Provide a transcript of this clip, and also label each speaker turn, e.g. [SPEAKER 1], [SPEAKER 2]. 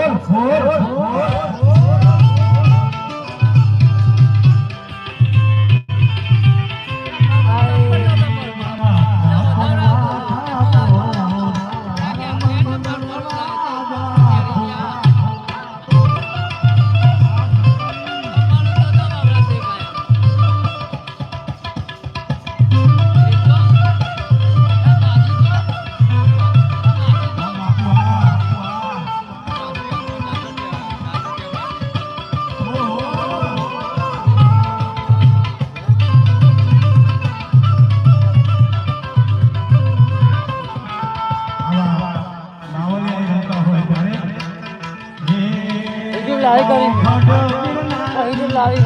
[SPEAKER 1] four. આવી કરી. લાવી